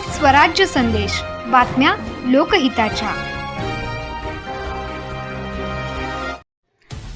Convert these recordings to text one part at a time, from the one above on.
स्वराज्य संदेश. बातम्या लोकहिताच्या.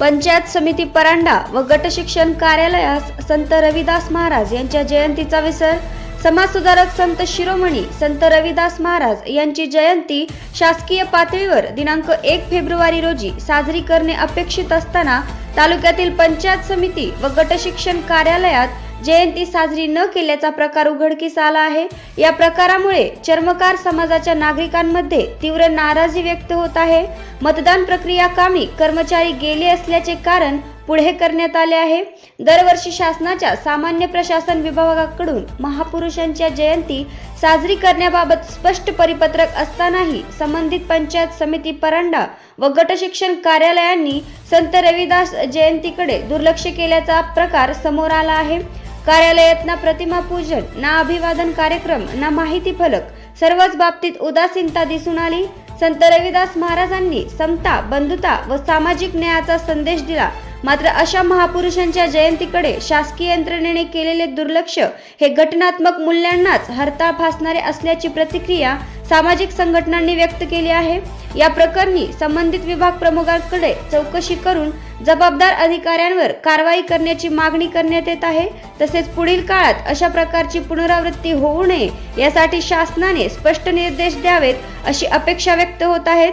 पंचायत समिती परांडा व गट शिक्षण कार्यालयास संत रविदास महाराज यांच्या जयंतीचा विसर समाजसुधारक संत शिरोमणी संत रविदास महाराज यांची जयंती शासकीय पातळीवर दिनांक एक फेब्रुवारी रोजी साजरी करणे अपेक्षित असताना तालुक्यातील पंचायत समिती व गट शिक्षण कार्यालयात जयंती साजरी न केल्याचा प्रकार उघडकीस आला आहे. या प्रकारामुळे चर्मकार समाजाच्या नागरिकांमध्ये तीव्र नाराजी व्यक्त होत आहे. मतदान प्रक्रिया कामी कर्मचारी गेले असल्याचे कारण पुढे करण्यात आले आहे. दरवर्षी शासनाच्या सामान्य प्रशासन विभागाकडून महापुरुषांच्या जयंती साजरी करण्याबाबत स्पष्ट परिपत्रक असतानाही संबंधित पंचायत समिती परांडा व गट शिक्षण कार्यालयांनी संत रविदास जयंतीकडे दुर्लक्ष केल्याचा प्रकार समोर आला आहे. कार्यालयात ना प्रतिमा पूजन ना अभिवादन कार्यक्रम ना माहिती फलक सर्वच बाबतीत उदासीनता दिसून आली. संत रविदास महाराजांनी समता बंधुता व सामाजिक न्यायाचा संदेश दिला. मात्र अशा महापुरुषांच्या जयंतीकडे शासकीय यंत्रणेने केलेले दुर्लक्ष हे घटनात्मक मूल्यांनाच हरताळ फासणारे असल्याची प्रतिक्रिया सामाजिक संघटनांनी व्यक्त केली आहे. या प्रकरणी संबंधित विभाग प्रमुखांकडे चौकशी करून जबाबदार अधिकाऱ्यांवर कारवाई करण्याची मागणी करण्यात येत आहे. तसेच पुढील काळात अशा प्रकारची पुनरावृत्ती होऊ नये यासाठी शासनाने स्पष्ट निर्देश द्यावेत अशी अपेक्षा व्यक्त होत आहेत.